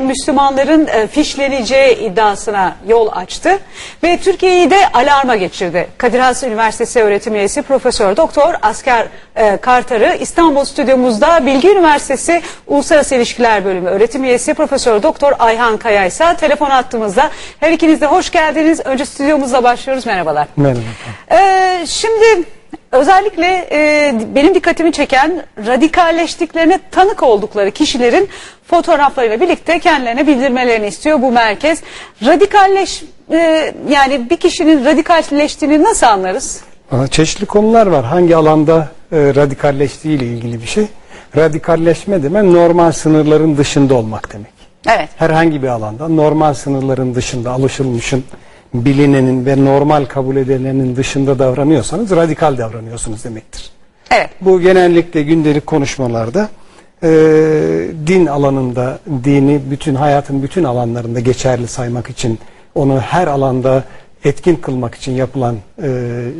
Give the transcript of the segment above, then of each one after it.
Müslümanların e, fişleneceği iddiasına yol açtı ve Türkiye'yi de alarma geçirdi. Kadir Has Üniversitesi öğretim üyesi Profesör Doktor Asker e, Kartar'ı İstanbul stüdyomuzda Bilgi Üniversitesi Uluslararası İlişkiler Bölümü öğretim üyesi Profesör Doktor Ayhan Kaya ise telefon attığımızda her ikiniz de hoş geldiniz. Önce stüdyomuzla başlıyoruz. Merhabalar. Merhaba. Ee, şimdi özellikle e, benim dikkatimi çeken radikalleştiklerine tanık oldukları kişilerin fotoğraflarıyla birlikte kendilerine bildirmelerini istiyor bu merkez. Radikalleş e, yani bir kişinin radikalleştiğini nasıl anlarız? Çeşitli konular var. Hangi alanda e, radikalleştiği ile ilgili bir şey. Radikalleşme demek normal sınırların dışında olmak demek. Evet. Herhangi bir alanda normal sınırların dışında alışılmışın, bilinenin ve normal kabul edilenin dışında davranıyorsanız radikal davranıyorsunuz demektir. Evet. Bu genellikle gündelik konuşmalarda e, din alanında dini bütün hayatın bütün alanlarında geçerli saymak için onu her alanda etkin kılmak için yapılan e,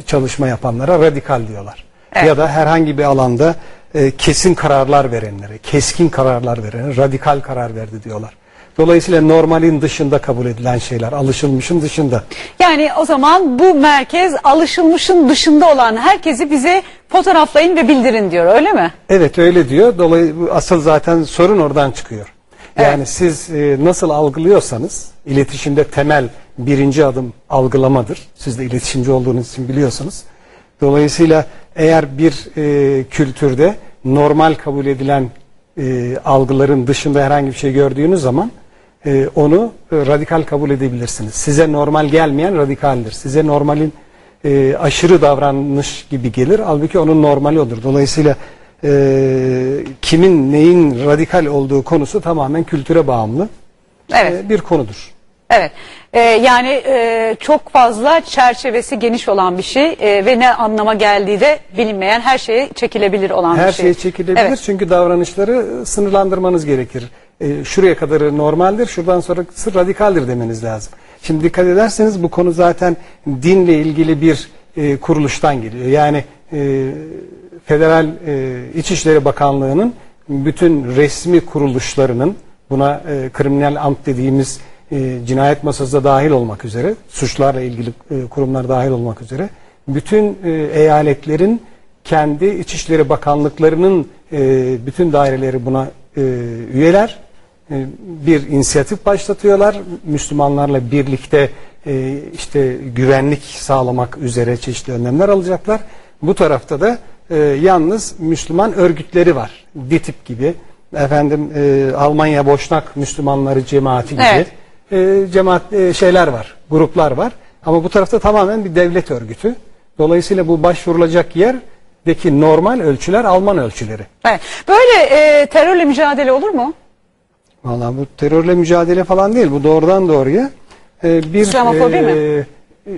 çalışma yapanlara radikal diyorlar. Evet. Ya da herhangi bir alanda e, kesin kararlar verenlere, keskin kararlar verenlere radikal karar verdi diyorlar. Dolayısıyla normalin dışında kabul edilen şeyler, alışılmışın dışında. Yani o zaman bu merkez alışılmışın dışında olan herkesi bize fotoğraflayın ve bildirin diyor öyle mi? Evet öyle diyor. Dolayısıyla asıl zaten sorun oradan çıkıyor. Yani Evet. siz e, nasıl algılıyorsanız iletişimde temel birinci adım algılamadır. Siz de iletişimci olduğunuz için biliyorsunuz. Dolayısıyla eğer bir e, kültürde normal kabul edilen e, algıların dışında herhangi bir şey gördüğünüz zaman e, onu e, radikal kabul edebilirsiniz. Size normal gelmeyen radikaldir. Size normalin e, aşırı davranış gibi gelir. Halbuki onun normali olur. Dolayısıyla e, kimin neyin radikal olduğu konusu tamamen kültüre bağımlı Evet. e, bir konudur. Evet. Ee, yani e, çok fazla çerçevesi geniş olan bir şey e, ve ne anlama geldiği de bilinmeyen her şeye çekilebilir olan Her bir şey. şey çekilebilir Evet. çünkü davranışları sınırlandırmanız gerekir. E, şuraya kadarı normaldir, şuradan sonrası radikaldir demeniz lazım. Şimdi dikkat ederseniz bu konu zaten dinle ilgili bir e, kuruluştan geliyor. Yani e, Federal e, İçişleri Bakanlığı'nın bütün resmi kuruluşlarının buna e, kriminal amt dediğimiz e, cinayet masası da dahil olmak üzere, suçlarla ilgili e, kurumlar dahil olmak üzere bütün e, eyaletlerin kendi İçişleri Bakanlıklarının e, bütün daireleri buna e, üyeler bir inisiyatif başlatıyorlar. Müslümanlarla birlikte e, işte güvenlik sağlamak üzere çeşitli önlemler alacaklar. Bu tarafta da e, yalnız Müslüman örgütleri var. DİTİB gibi, efendim e, Almanya Boşnak Müslümanları Cemaati gibi Evet. e, cemaat e, şeyler var, gruplar var. Ama bu tarafta tamamen bir devlet örgütü. Dolayısıyla bu başvurulacak yerdeki normal ölçüler Alman ölçüleri. Evet. Böyle e, terörle mücadele olur mu? Vallahi bu terörle mücadele falan değil. Bu doğrudan doğruya e, bir İslamofobi mi? e,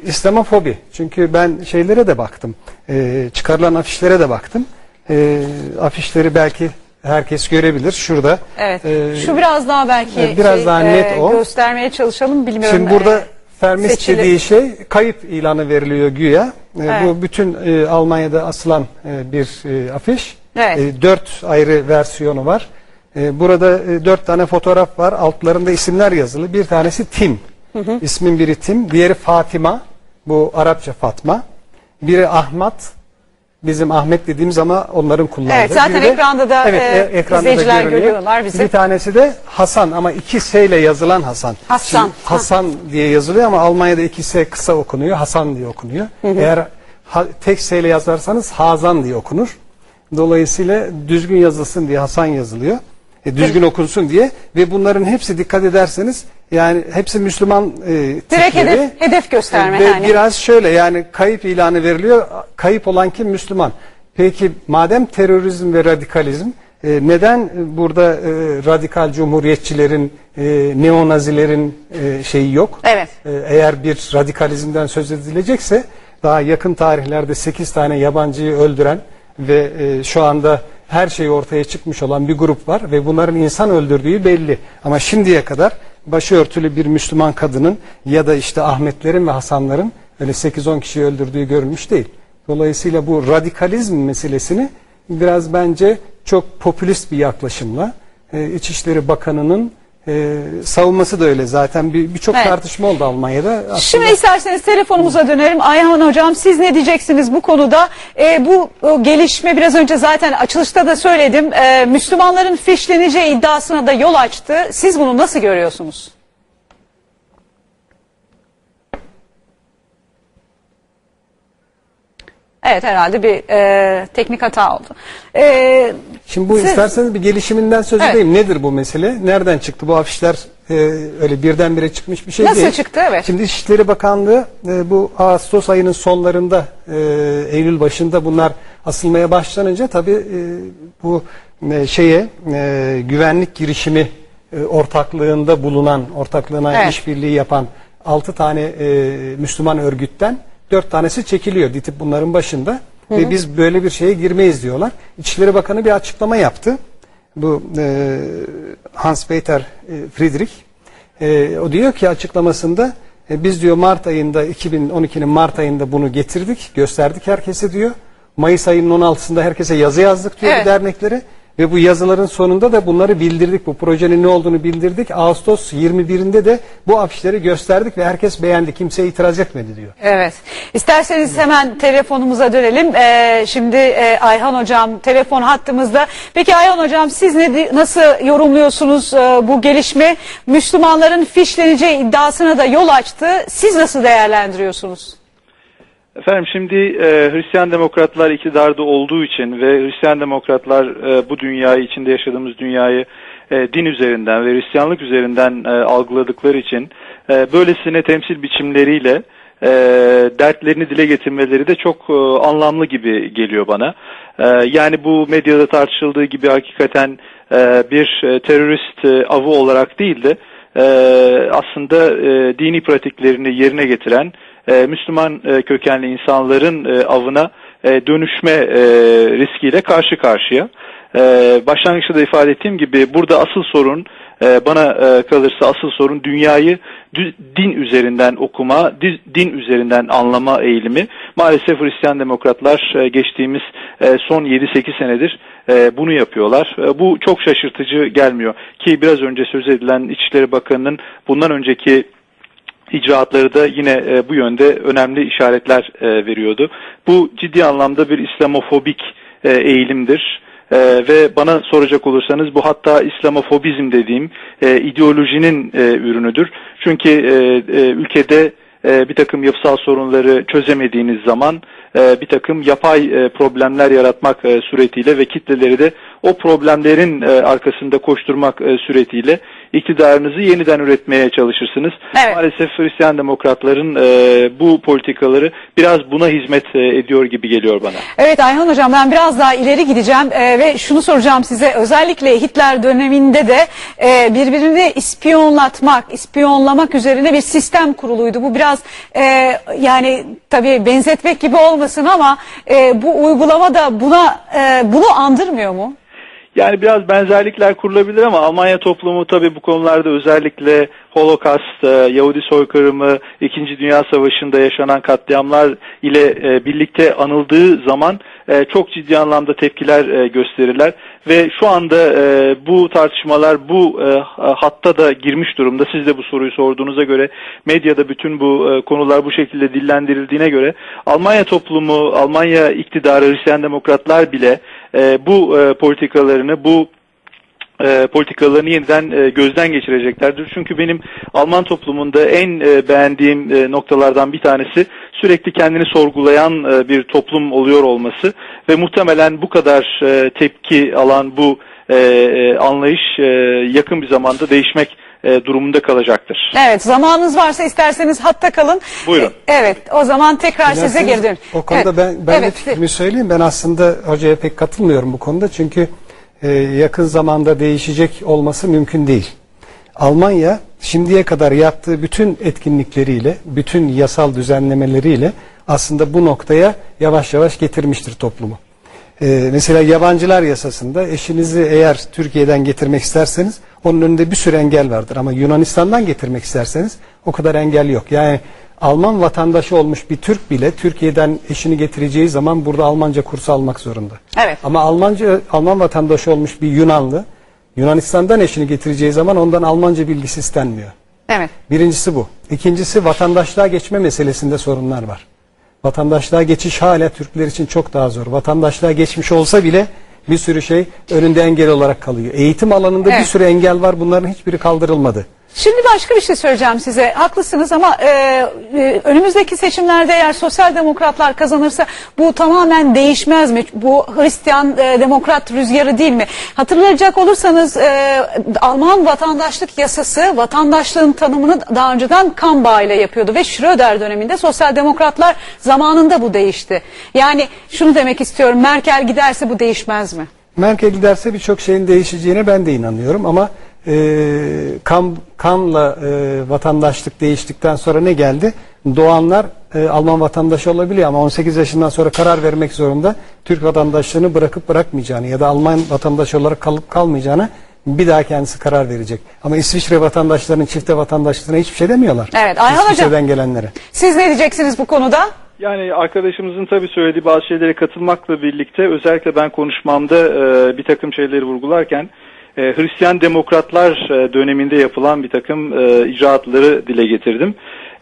İslamofobi. Çünkü ben şeylere de baktım. E, çıkarılan afişlere de baktım. E, afişleri belki herkes görebilir. Şurada. Evet. e, Şu biraz daha belki evet, biraz daha net o. göstermeye çalışalım bilmiyorum. Şimdi burada E, Fermis seçili- dediği şey kayıp ilanı veriliyor güya. E, Evet. Bu bütün e, Almanya'da asılan e, bir e, afiş. Evet. E, dört ayrı versiyonu var. E, burada e, dört tane fotoğraf var. Altlarında isimler yazılı. Bir tanesi Tim. İsmin biri Tim. Diğeri Fatima. Bu Arapça Fatma. Biri Ahmet. Bizim Ahmet dediğimiz ama onların kullandığı. Evet, zaten Biri ekranda da, e, izleyiciler görünüyor. görüyorlar bizi. Bir tanesi de Hasan ama iki S ile yazılan Hasan. Hasan. Şimdi Hasan diye yazılıyor ama Almanya'da iki S kısa okunuyor. Hasan diye okunuyor. Eğer ha, tek S ile yazarsanız Hazan diye okunur. Dolayısıyla düzgün yazılsın diye Hasan yazılıyor. E, düzgün okunsun diye ve bunların hepsi dikkat ederseniz yani hepsi Müslüman e, Direkt tipleri. hedef, hedef gösterme Ve yani. biraz şöyle yani kayıp ilanı veriliyor. Kayıp olan kim? Müslüman. Peki madem terörizm ve radikalizm e, neden burada e, radikal cumhuriyetçilerin, e, neonazilerin e, şeyi yok? Evet. E, eğer bir radikalizmden söz edilecekse daha yakın tarihlerde 8 tane yabancıyı öldüren ve e, şu anda her şey ortaya çıkmış olan bir grup var ve bunların insan öldürdüğü belli. Ama şimdiye kadar başörtülü bir Müslüman kadının ya da işte Ahmetlerin ve Hasanların öyle 8-10 kişiyi öldürdüğü görülmüş değil. Dolayısıyla bu radikalizm meselesini biraz bence çok popülist bir yaklaşımla e, İçişleri Bakanı'nın e, savunması da öyle zaten bir birçok Evet. tartışma oldu Almanya'da. Aslında Şimdi isterseniz telefonumuza dönelim. Ayhan Hocam siz ne diyeceksiniz bu konuda? Ee, bu o gelişme biraz önce zaten açılışta da söyledim. Ee, Müslümanların fişleneceği iddiasına da yol açtı. Siz bunu nasıl görüyorsunuz? Evet herhalde bir e, teknik hata oldu. E, Şimdi bu Siz- isterseniz bir gelişiminden söz Evet. edeyim. Nedir bu mesele? Nereden çıktı bu afişler? e, öyle birdenbire çıkmış bir şey Nasıl değil. çıktı? Evet. Şimdi İçişleri Bakanlığı e, bu Ağustos ayının sonlarında, e, Eylül başında bunlar asılmaya başlanınca tabii e, bu e, şeye e, güvenlik girişimi e, ortaklığında bulunan, ortaklığına Evet. işbirliği yapan 6 tane e, Müslüman örgütten 4 tanesi çekiliyor. DİTİB bunların başında. Ve biz böyle bir şeye girmeyiz diyorlar. İçişleri Bakanı bir açıklama yaptı. Bu e, Hans Peter e, Friedrich e, o diyor ki açıklamasında e, biz diyor Mart ayında 2012'nin Mart ayında bunu getirdik, gösterdik herkese diyor. Mayıs ayının 16'sında herkese yazı yazdık diyor Evet. derneklere. Ve bu yazıların sonunda da bunları bildirdik. Bu projenin ne olduğunu bildirdik. Ağustos 21'inde de bu afişleri gösterdik ve herkes beğendi. Kimse itiraz etmedi diyor. Evet. İsterseniz hemen telefonumuza dönelim. Ee, şimdi e, Ayhan Hocam telefon hattımızda. Peki Ayhan Hocam siz ne, nasıl yorumluyorsunuz e, bu gelişme? Müslümanların fişleneceği iddiasına da yol açtı. Siz nasıl değerlendiriyorsunuz? Efendim şimdi e, Hristiyan demokratlar iktidarda olduğu için ve Hristiyan demokratlar e, bu dünyayı içinde yaşadığımız dünyayı e, din üzerinden ve Hristiyanlık üzerinden e, algıladıkları için e, böylesine temsil biçimleriyle e, dertlerini dile getirmeleri de çok e, anlamlı gibi geliyor bana. E, yani bu medyada tartışıldığı gibi hakikaten e, bir e, terörist e, avı olarak değil de e, aslında e, dini pratiklerini yerine getiren e, Müslüman e, kökenli insanların e, avına e, dönüşme e, riskiyle karşı karşıya. E, başlangıçta da ifade ettiğim gibi burada asıl sorun e, bana e, kalırsa asıl sorun dünyayı dü- din üzerinden okuma, di- din üzerinden anlama eğilimi. Maalesef Hristiyan demokratlar e, geçtiğimiz e, son 7-8 senedir e, bunu yapıyorlar. E, bu çok şaşırtıcı gelmiyor ki biraz önce söz edilen İçişleri Bakanı'nın bundan önceki icraatları da yine e, bu yönde önemli işaretler e, veriyordu. Bu ciddi anlamda bir İslamofobik e, eğilimdir. E, ve bana soracak olursanız bu hatta İslamofobizm dediğim e, ideolojinin e, ürünüdür. Çünkü e, e, ülkede bir takım yapısal sorunları çözemediğiniz zaman bir takım yapay problemler yaratmak suretiyle ve kitleleri de o problemlerin arkasında koşturmak suretiyle iktidarınızı yeniden üretmeye çalışırsınız. Evet. Maalesef Hristiyan demokratların e, bu politikaları biraz buna hizmet e, ediyor gibi geliyor bana. Evet Ayhan Hocam ben biraz daha ileri gideceğim e, ve şunu soracağım size özellikle Hitler döneminde de e, birbirini ispiyonlatmak, ispiyonlamak üzerine bir sistem kuruluydu. Bu biraz e, yani tabii benzetmek gibi olmasın ama e, bu uygulama da buna e, bunu andırmıyor mu? Yani biraz benzerlikler kurulabilir ama Almanya toplumu tabii bu konularda özellikle Holocaust, e, Yahudi soykırımı, İkinci Dünya Savaşı'nda yaşanan katliamlar ile e, birlikte anıldığı zaman e, çok ciddi anlamda tepkiler gösterirler ve şu anda bu tartışmalar bu hatta da girmiş durumda. Siz de bu soruyu sorduğunuza göre medyada bütün bu konular bu şekilde dillendirildiğine göre Almanya toplumu, Almanya iktidarı, Hristiyan demokratlar bile e, bu e, politikalarını, bu e, politikalarını yeniden e, gözden geçireceklerdir. Çünkü benim Alman toplumunda en e, beğendiğim e, noktalardan bir tanesi sürekli kendini sorgulayan e, bir toplum oluyor olması ve muhtemelen bu kadar e, tepki alan bu e, e, anlayış e, yakın bir zamanda değişmek e, durumunda kalacaktır. Evet zamanınız varsa isterseniz hatta kalın. Buyurun. E, Evet o zaman tekrar size Dilerseniz geri dönün. O konuda Evet, ben, ben de evet, fikrimi söyleyeyim. Ben aslında hocaya pek katılmıyorum bu konuda. Çünkü e, yakın zamanda değişecek olması mümkün değil. Almanya şimdiye kadar yaptığı bütün etkinlikleriyle, bütün yasal düzenlemeleriyle aslında bu noktaya yavaş yavaş getirmiştir toplumu. Ee, mesela yabancılar yasasında eşinizi eğer Türkiye'den getirmek isterseniz onun önünde bir sürü engel vardır. Ama Yunanistan'dan getirmek isterseniz o kadar engel yok. Yani Alman vatandaşı olmuş bir Türk bile Türkiye'den eşini getireceği zaman burada Almanca kursu almak zorunda. Evet. Ama Almanca Alman vatandaşı olmuş bir Yunanlı Yunanistan'dan eşini getireceği zaman ondan Almanca bilgisi istenmiyor. Evet. Birincisi bu. İkincisi vatandaşlığa geçme meselesinde sorunlar var. Vatandaşlığa geçiş hala Türkler için çok daha zor. Vatandaşlığa geçmiş olsa bile bir sürü şey önünde engel olarak kalıyor. Eğitim alanında bir Evet. sürü engel var. Bunların hiçbiri kaldırılmadı. Şimdi başka bir şey söyleyeceğim size. Haklısınız ama e, e, önümüzdeki seçimlerde eğer sosyal demokratlar kazanırsa bu tamamen değişmez mi? Bu Hristiyan e, demokrat rüzgarı değil mi? Hatırlayacak olursanız e, Alman vatandaşlık yasası vatandaşlığın tanımını daha önceden kan bağıyla yapıyordu ve Schröder döneminde sosyal demokratlar zamanında bu değişti. Yani şunu demek istiyorum Merkel giderse bu değişmez mi? Merkel giderse birçok şeyin değişeceğine ben de inanıyorum ama e, kan, kanla e, vatandaşlık değiştikten sonra ne geldi? Doğanlar e, Alman vatandaşı olabiliyor ama 18 yaşından sonra karar vermek zorunda Türk vatandaşlığını bırakıp bırakmayacağını ya da Alman vatandaşı olarak kalıp kalmayacağını bir daha kendisi karar verecek. Ama İsviçre vatandaşlarının çifte vatandaşlığına hiçbir şey demiyorlar. Evet, Ayhan Hocam. İsviçre'den gelenlere. Siz ne diyeceksiniz bu konuda? Yani arkadaşımızın tabii söylediği bazı şeylere katılmakla birlikte özellikle ben konuşmamda e, bir takım şeyleri vurgularken e, Hristiyan demokratlar e, döneminde yapılan bir takım e, icraatları dile getirdim.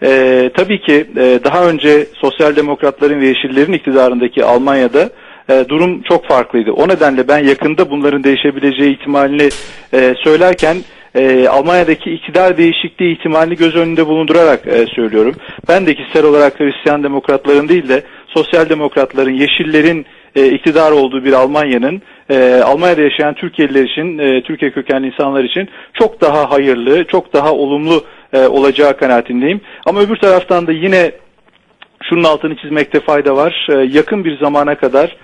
E, tabii ki daha önce sosyal demokratların ve yeşillerin iktidarındaki Almanya'da durum çok farklıydı. O nedenle ben yakında bunların değişebileceği ihtimalini söylerken Almanya'daki iktidar değişikliği ihtimalini göz önünde bulundurarak söylüyorum. Ben de kişisel olarak Hristiyan demokratların değil de sosyal demokratların, yeşillerin e, iktidar olduğu bir Almanya'nın e, Almanya'da yaşayan Türkiye'liler için, e, Türkiye kökenli insanlar için çok daha hayırlı, çok daha olumlu e, olacağı kanaatindeyim. Ama öbür taraftan da yine şunun altını çizmekte fayda var. Yakın bir zamana kadar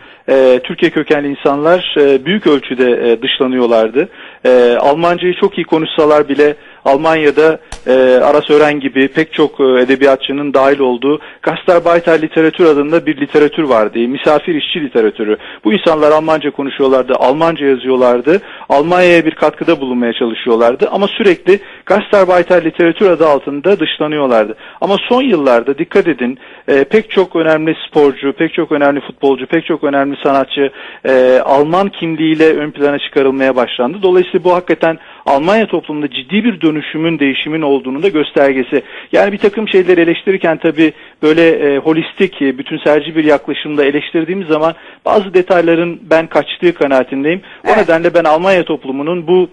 Türkiye kökenli insanlar büyük ölçüde dışlanıyorlardı. Almancayı çok iyi konuşsalar bile Almanya'da e, Aras Ören gibi pek çok e, edebiyatçının dahil olduğu Gastarbeiter literatür adında bir literatür vardı. Misafir işçi literatürü. Bu insanlar Almanca konuşuyorlardı, Almanca yazıyorlardı. Almanya'ya bir katkıda bulunmaya çalışıyorlardı ama sürekli Gastarbeiter literatür adı altında dışlanıyorlardı. Ama son yıllarda dikkat edin e, pek çok önemli sporcu, pek çok önemli futbolcu, pek çok önemli sanatçı e, Alman kimliğiyle ön plana çıkarılmaya başlandı. Dolayısıyla bu hakikaten Almanya toplumunda ciddi bir dönüşümün, değişimin olduğunu da göstergesi. Yani bir takım şeyleri eleştirirken tabii böyle e, holistik, e, bütünselci bir yaklaşımda eleştirdiğimiz zaman bazı detayların ben kaçtığı kanaatindeyim. O Evet. nedenle ben Almanya toplumunun bu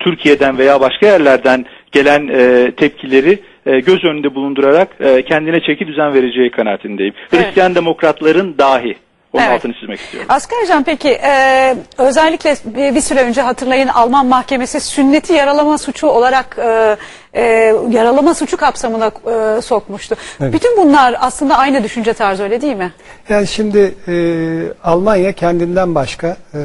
Türkiye'den veya başka yerlerden gelen e, tepkileri e, göz önünde bulundurarak e, kendine çeki düzen vereceği kanaatindeyim. Evet. Hristiyan demokratların dahi. Onun Evet. altını çizmek istiyorum. Askercan peki e, özellikle bir, bir süre önce hatırlayın Alman mahkemesi sünneti yaralama suçu olarak e, e, yaralama suçu kapsamına e, sokmuştu. Evet. Bütün bunlar aslında aynı düşünce tarzı öyle değil mi? Yani şimdi e, Almanya kendinden başka e,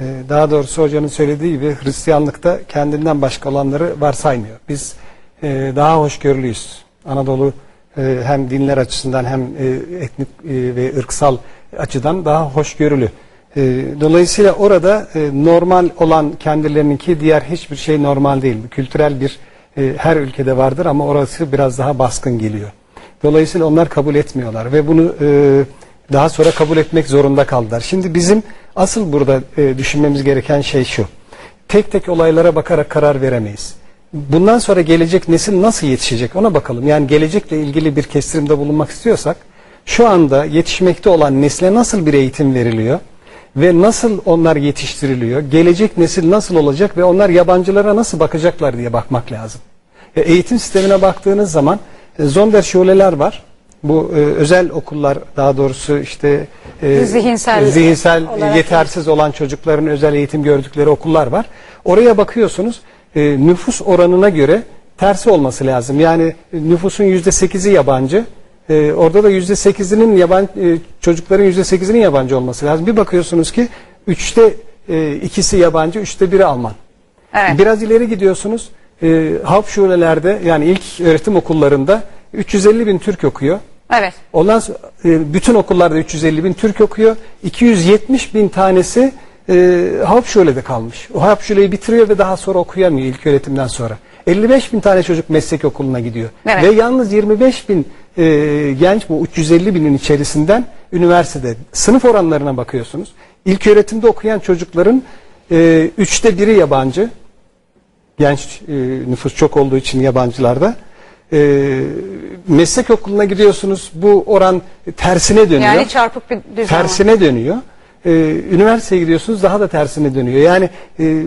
e, daha doğrusu hocanın söylediği gibi Hristiyanlıkta kendinden başka olanları varsaymıyor. Biz e, daha hoşgörülüyüz. Anadolu e, hem dinler açısından hem e, etnik e, ve ırksal açıdan daha hoşgörülü. E, dolayısıyla orada normal olan kendilerininki diğer hiçbir şey normal değil. Kültürel bir her ülkede vardır ama orası biraz daha baskın geliyor. Dolayısıyla onlar kabul etmiyorlar ve bunu daha sonra kabul etmek zorunda kaldılar. Şimdi bizim asıl burada düşünmemiz gereken şey şu. Tek tek olaylara bakarak karar veremeyiz. Bundan sonra gelecek nesil nasıl yetişecek ona bakalım. Yani gelecekle ilgili bir kestirimde bulunmak istiyorsak şu anda yetişmekte olan nesle nasıl bir eğitim veriliyor ve nasıl onlar yetiştiriliyor, gelecek nesil nasıl olacak ve onlar yabancılara nasıl bakacaklar diye bakmak lazım. E, Eğitim sistemine baktığınız zaman e, Sonderschuleler var. Bu e, özel okullar daha doğrusu işte e, Zihinsel zihinsel yetersiz olan çocukların özel eğitim gördükleri okullar var. Oraya bakıyorsunuz e, nüfus oranına göre tersi olması lazım. Yani e, nüfusun yüzde sekizi yabancı. E, orada da yüzde sekizinin yabancı e, çocukların yüzde sekizinin yabancı olması lazım. Bir bakıyorsunuz ki üçte e, ikisi yabancı, üçte biri Alman. Evet. Biraz ileri gidiyorsunuz. E, Hauptschulelerde yani ilk öğretim okullarında 350 bin Türk okuyor. Evet. Ondan sonra e, bütün okullarda 350 bin Türk okuyor. 270 bin tanesi e, Hauptschule'de kalmış. O Hauptschule'yi bitiriyor ve daha sonra okuyamıyor ilk öğretimden sonra. 55 bin tane çocuk meslek okuluna gidiyor. Evet. Ve yalnız 25 bin e, genç bu 350 binin içerisinden üniversitede sınıf oranlarına bakıyorsunuz. İlk öğretimde okuyan çocukların e, üçte biri yabancı. Genç e, nüfus çok olduğu için yabancılarda. E, meslek okuluna gidiyorsunuz bu oran tersine dönüyor. Yani çarpık bir düzen var. tersine dönüyor. Ee, üniversiteye gidiyorsunuz daha da tersine dönüyor. Yani e,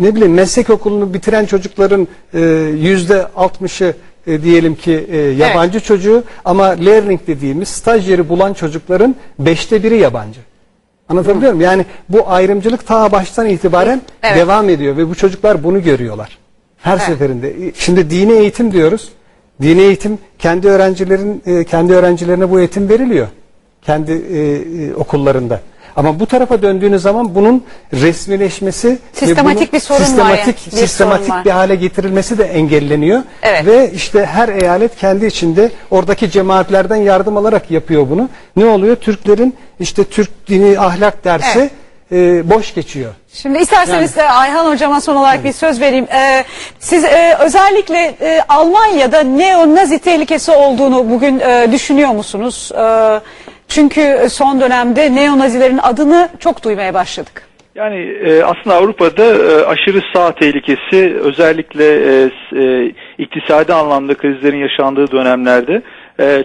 ne bileyim meslek okulunu bitiren çocukların e, yüzde altmışı e, diyelim ki e, yabancı çocuğu ama learning dediğimiz staj yeri bulan çocukların beşte biri yabancı. Anlatabiliyor muyum? Yani bu ayrımcılık ta baştan itibaren Evet. devam ediyor ve bu çocuklar bunu görüyorlar. Her Evet. seferinde. Şimdi dini eğitim diyoruz. Dini eğitim kendi öğrencilerin e, kendi öğrencilerine bu eğitim veriliyor. Kendi e, e, okullarında. Ama bu tarafa döndüğünüz zaman bunun resmileşmesi Sistematik bunun bir sorun var sistematik, yani. Bir sistematik sorun var. bir hale getirilmesi de engelleniyor. Evet. Ve işte her eyalet kendi içinde oradaki cemaatlerden yardım alarak yapıyor bunu. Ne oluyor? Türklerin işte Türk dini ahlak dersi e, boş geçiyor. Şimdi isterseniz e, Ayhan hocama son olarak bir söz vereyim. Ee, siz e, özellikle e, Almanya'da neo-nazi tehlikesi olduğunu bugün e, düşünüyor musunuz? E, çünkü son dönemde neo-nazilerin adını çok duymaya başladık. Yani e, aslında Avrupa'da e, aşırı sağ tehlikesi özellikle e, iktisadi anlamda krizlerin yaşandığı dönemlerde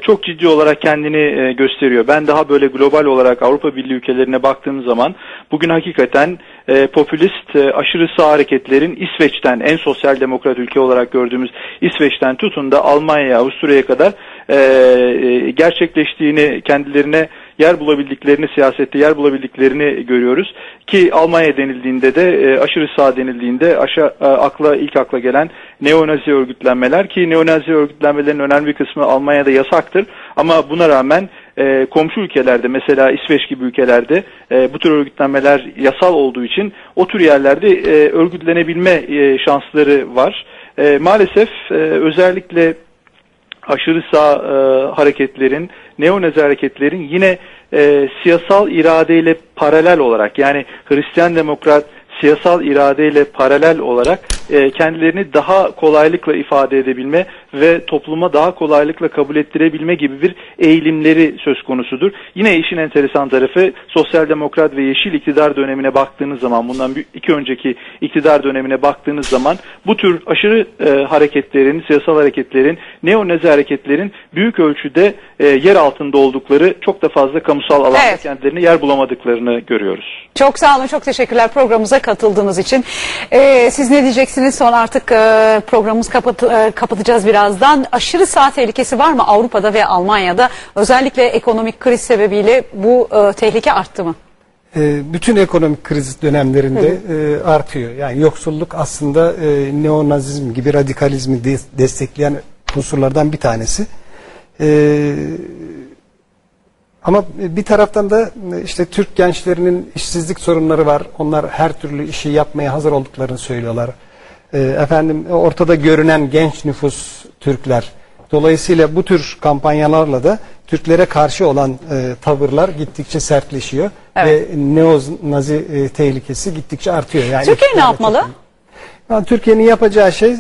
çok ciddi olarak kendini gösteriyor. Ben daha böyle global olarak Avrupa Birliği ülkelerine baktığım zaman bugün hakikaten e, popülist aşırı sağ hareketlerin İsveç'ten en sosyal demokrat ülke olarak gördüğümüz İsveç'ten tutun da Almanya'ya, Avusturya'ya kadar e, e, gerçekleştiğini kendilerine yer bulabildiklerini siyasette yer bulabildiklerini görüyoruz ki Almanya denildiğinde de e, aşırı sağ denildiğinde aşağı e, akla ilk akla gelen neonazi örgütlenmeler ki neonazi örgütlenmelerin önemli bir kısmı Almanya'da yasaktır ama buna rağmen e, komşu ülkelerde mesela İsveç gibi ülkelerde e, bu tür örgütlenmeler yasal olduğu için o tür yerlerde e, örgütlenebilme e, şansları var. E, maalesef e, özellikle aşırı sağ e, hareketlerin, neonazi hareketlerin yine e, siyasal iradeyle paralel olarak yani Hristiyan demokrat siyasal iradeyle paralel olarak e, kendilerini daha kolaylıkla ifade edebilme ve topluma daha kolaylıkla kabul ettirebilme gibi bir eğilimleri söz konusudur. Yine işin enteresan tarafı sosyal demokrat ve yeşil iktidar dönemine baktığınız zaman bundan bir- iki önceki iktidar dönemine baktığınız zaman bu tür aşırı e, hareketlerin, siyasal hareketlerin, neonazi hareketlerin büyük ölçüde e, yer altında oldukları çok da fazla kamusal alanda Evet. kendilerine yer bulamadıklarını görüyoruz. Çok sağ olun, çok teşekkürler programımıza katıldığınız için. Ee, siz ne diyeceksiniz? Son artık e, programımızı kapat, e, kapatacağız birazdan. Aşırı sağ tehlikesi var mı Avrupa'da ve Almanya'da? Özellikle ekonomik kriz sebebiyle bu e, tehlike arttı mı? E, bütün ekonomik kriz dönemlerinde e, artıyor. Yani yoksulluk aslında e, neonazizm gibi radikalizmi de- destekleyen unsurlardan bir tanesi. E, ama bir taraftan da işte Türk gençlerinin işsizlik sorunları var. Onlar her türlü işi yapmaya hazır olduklarını söylüyorlar. E, efendim ortada görünen genç nüfus Türkler. Dolayısıyla bu tür kampanyalarla da Türklere karşı olan e, tavırlar gittikçe sertleşiyor Evet. ve neo-nazi e, tehlikesi gittikçe artıyor. Yani Türkiye ne yapmalı? yani Türkiye'nin yapacağı şey e,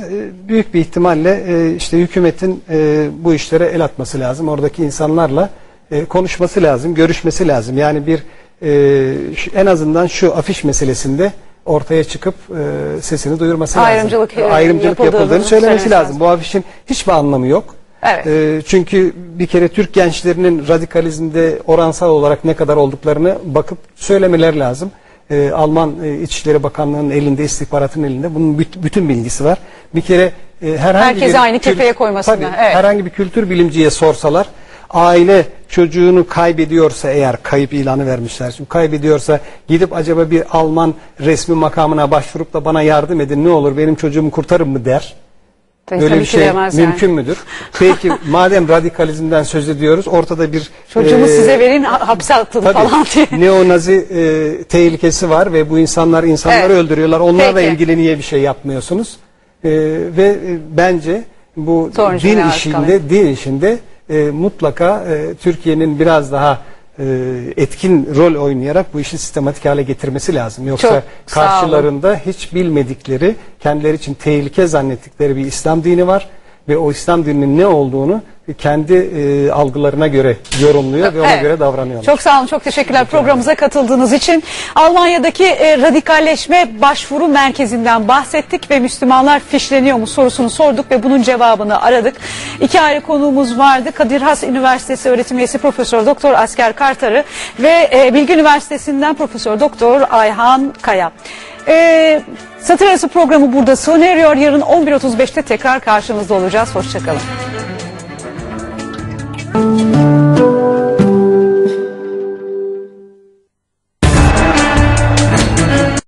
büyük bir ihtimalle e, işte hükümetin e, bu işlere el atması lazım. Oradaki insanlarla e, konuşması lazım, görüşmesi lazım. Yani bir e, en azından şu afiş meselesinde ortaya çıkıp e, sesini duyurması Ayrımcılık, e, lazım. Ayrımcılık yapıldığını söylemesi lazım. Bu afişin hiçbir anlamı yok. Evet. E, çünkü bir kere Türk gençlerinin radikalizmde oransal olarak ne kadar olduklarını bakıp söylemeleri lazım. E, Alman e, İçişleri Bakanlığı'nın elinde, istihbaratın elinde bunun büt- bütün bilgisi var. Bir kere e, herhangi Herkesi bir aynı kefeye koymasınlar, Tabii, evet. herhangi bir kültür bilimciye sorsalar aile çocuğunu kaybediyorsa eğer kayıp ilanı vermişler. Şimdi kaybediyorsa gidip acaba bir Alman resmi makamına başvurup da bana yardım edin ne olur benim çocuğumu kurtarın mı der. Tabii Böyle bir şey yani. mümkün müdür? Peki madem radikalizmden söz ediyoruz ortada bir Çocuğumu e, size verin ha- hapse atın Tabii falan diye. neonazi e, tehlikesi var ve bu insanlar insanları Evet. öldürüyorlar. Onlarla Peki. ilgili niye bir şey yapmıyorsunuz? E, ve e, bence bu Sorun din işinde din işinde e, mutlaka e, Türkiye'nin biraz daha e, etkin rol oynayarak bu işi sistematik hale getirmesi lazım. Yoksa Çok karşılarında hiç bilmedikleri, kendileri için tehlike zannettikleri bir İslam dini var ve o İslam dininin ne olduğunu kendi e, algılarına göre yorumluyor ve ona Evet. göre davranıyorlar. Çok sağ olun, çok teşekkürler programımıza katıldığınız için. Almanya'daki e, radikalleşme başvuru merkezinden bahsettik ve Müslümanlar fişleniyor mu sorusunu sorduk ve bunun cevabını aradık. İki ayrı konuğumuz vardı. Kadir Has Üniversitesi öğretim üyesi Profesör Doktor Asker Kartarı ve e, Bilgi Üniversitesi'nden Profesör Doktor Ayhan Kaya. E, Satır Arası programı burada sona eriyor. Yarın 11.35'te tekrar karşınızda olacağız. Hoşçakalın.